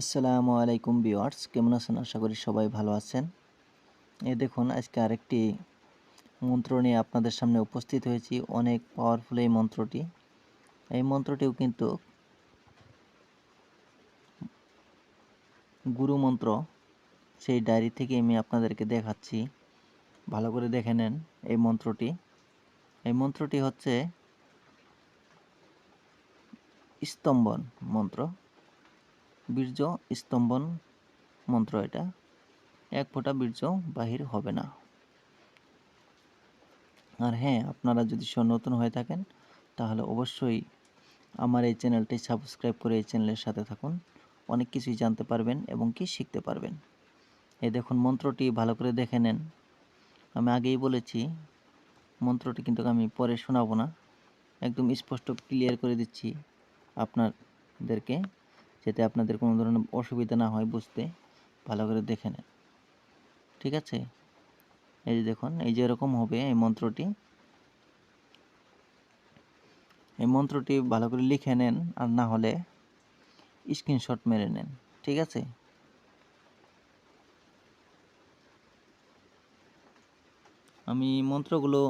আসসালামু আলাইকুম ভিউয়ার্স, কেমন আছেন? আশা করি সবাই ভালো আছেন। এই দেখুন, আজকে আরেকটি মন্ত্র নিয়ে আপনাদের সামনে উপস্থিত হয়েছি। অনেক পাওয়ারফুল এই মন্ত্রটি। এই মন্ত্রটিও কিন্তু গুরু মন্ত্র। সেই ডায়েরি থেকে আমি আপনাদেরকে দেখাচ্ছি। ভালো করে দেখে নেন এই মন্ত্রটি। এই মন্ত্রটি হচ্ছে স্তম্ভন মন্ত্র। বীর্য স্তম্ভন মন্ত্র এটা। এক ফোঁটা বীর্য বাহির হবে না। আর হ্যাঁ আপনারা যদি নতুন হয়ে থাকেন, তাহলে অবশ্যই আমার এই চ্যানেলটি সাবস্ক্রাইব করে এই চ্যানেলের সাথে থাকুন। অনেক কিছুই জানতে পারবেন এবং কি শিখতে পারবেন। এই দেখুন, মন্ত্রটি ভালো করে দেখে নেন। আমি আগেই বলেছি, মন্ত্রটি কিন্তু আমি পরে শোনাবো না। একদম স্পষ্ট ক্লিয়ার করে দিচ্ছি আপনাদেরকে। যাতে আপনাদের কোনো ধরনের অসুবিধা না হয় বুঝতে, ভালো করে দেখে নেন। ঠিক আছে? এই যে দেখুন, এই যে এরকম হবে এই মন্ত্রটি। এই মন্ত্রটি ভালো করে লিখে নেন আর না হলে স্ক্রিনশট মেরে নেন। ঠিক আছে? আমি মন্ত্রগুলো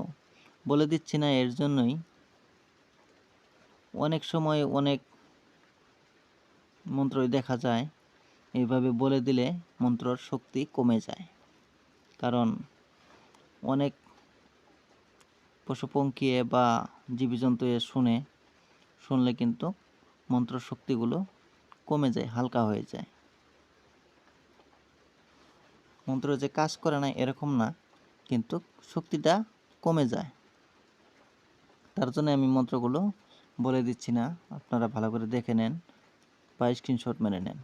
বলে দিচ্ছি না, এর জন্যই। অনেক সময় অনেক মন্ত্রই দেখা যায়, এইভাবে বলে দিলে মন্ত্রর শক্তি কমে যায়। কারণ অনেক পশুপঙ্খী বা জীবজন্তু এ শুনে, শুনলে কিন্তু মন্ত্র শক্তিগুলো কমে যায়, হালকা হয়ে যায়। মন্ত্র যে কাজ করে না এরকম না, কিন্তু শক্তিটা কমে যায়। তার জন্য আমি মন্ত্রগুলো বলে দিচ্ছি না, আপনারা ভালো করে দেখে নেন। বা স্ক্রিনশট মেরে নেন।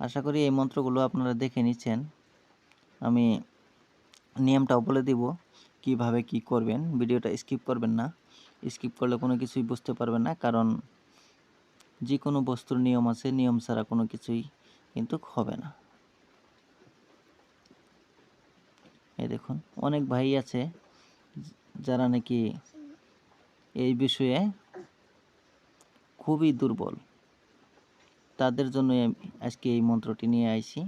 আশা করি এই মন্ত্রগুলো আপনারা দেখে নিচ্ছেন। আমি নিয়মটাও বলে দিব কীভাবে কি করবেন। ভিডিওটা স্কিপ করবেন না। স্কিপ করলে কোনো কিছুই বুঝতে পারবেন না, কারণ যে কোনো বস্তুর নিয়ম আছে, নিয়ম ছাড়া কোনো কিছুই কিন্তু হবে না। এই দেখুন, অনেক ভাই আছে, যারা নাকি এই বিষয়ে খুবই দুর্বল। তাদের জন্য আজকে এই মন্ত্রটি নিয়ে আইছি।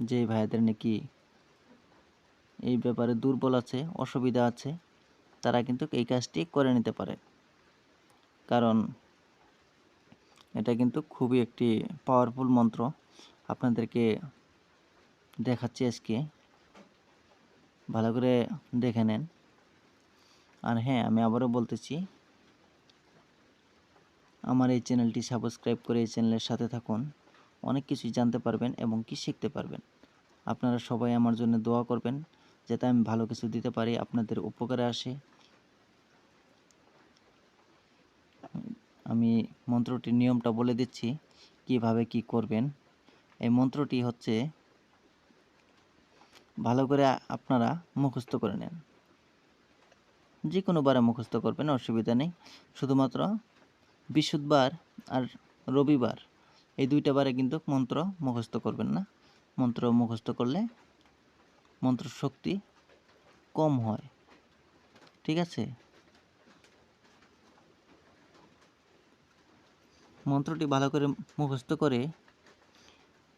যে ভাইদের নাকি এই ব্যাপারে দুর্বল আছে, অসুবিধা আছে, তারা কিন্তু এই কাজটি করে নিতে পারে। কারণ এটা কিন্তু খুবই একটি পাওয়ারফুল মন্ত্র আপনাদেরকে দেখাচ্ছি আজকে। ভালো করে দেখে নেন। আর হ্যাঁ আমি আবারও বলতেছি আমার এই চ্যানেলটি সাবস্ক্রাইব করে এই চ্যানেলের সাথে থাকুন। অনেক কিছুই জানতে পারবেন এবং কি শিখতে পারবেন। আপনারা সবাই আমার জন্য দোয়া করবেন যাতে আমি ভালো কিছু দিতে পারি, আপনাদের উপকারে আসে। আমি মন্ত্রটির নিয়মটা বলে দিচ্ছি, কীভাবে কি করবেন। এই মন্ত্রটি হচ্ছে, ভালো করে আপনারা মুখস্থ করে নেন। যে কোনো বারে মুখস্থ করবেন, অসুবিধা নেই। শুধুমাত্র বৃহস্পতিবার আর রবিবার এই দুইটা বারে কিন্তু মন্ত্র মুখস্থ করবেন না। মন্ত্র মুখস্থ করলে মন্ত্র শক্তি কম হয়। ঠিক আছে? মন্ত্রটি ভালো করে মুখস্থ করে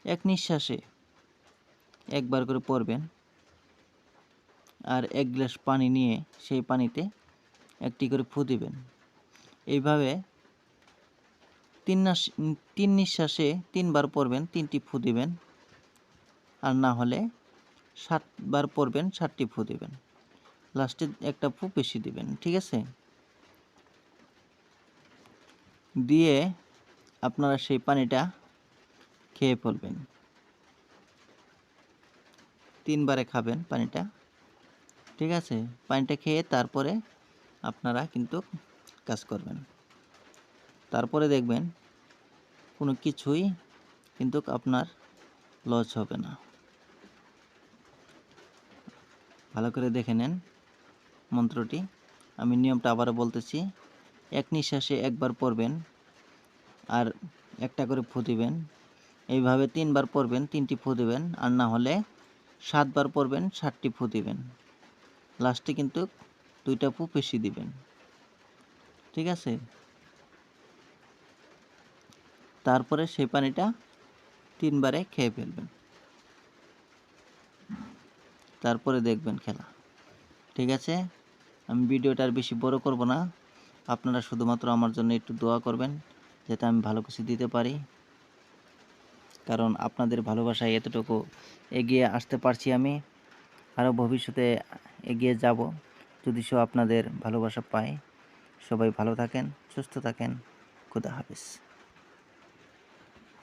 এক নিঃশ্বাসে একবার করে পড়বেন আর এক গ্লাস পানি নিয়ে সেই পানিতে একটি করে ফু দিবেন। এইভাবে তিন নাস তিন নিঃশ্বাসে তিনবার পড়বেন, তিনটি ফু দিবেন। আর না হলে সাতবার পড়বেন, সাতটি ফু দিবেন। লাস্টে একটা ফু বেশি দিবেন, ঠিক আছে? দিয়ে আপনারা সেই পানিটা খেয়ে ফেলবেন। তিনবারে খাবেন পানিটা, ঠিক আছে? পানিটা খেয়ে তারপরে আপনারা কিন্তু কাজ করবেন। তারপরে দেখবেন কোনো কিছুই কিন্তু আপনার লস হবে না। ভালো করে দেখে নেন মন্ত্রটি। আমি নিয়মটা আবারও বলতেছি, এক নিঃশ্বাসে একবার পড়বেন আর একটা করে ফু দিবেন। এইভাবে তিনবার পড়বেন, তিনটি ফু দিবেন আর না হলে সাতবার পড়বেন ষাটটি ফু দিবেন। লাস্টে কিন্তু দুইটা ফু বেশি দিবেন। ঠিক আছে? তারপরে সেই পানিটা তিনবারে খেয়ে ফেলবেন। তারপরে দেখবেন খেলা। ঠিক আছে? আমি ভিডিওটা আর বেশি বড় করব না। আপনারা শুধুমাত্র আমার জন্য একটু দোয়া করবেন, যাতে আমি ভালো কিছু দিতে পারি। কারণ আপনাদের ভালোবাসায় এতটুকু এগিয়ে আসতে পারছি আমি। আরও ভবিষ্যতে এগিয়ে যাব, যদি সে আপনাদের ভালোবাসা পায়। সবাই ভালো থাকেন, সুস্থ থাকেন। খুদা হাফিজ।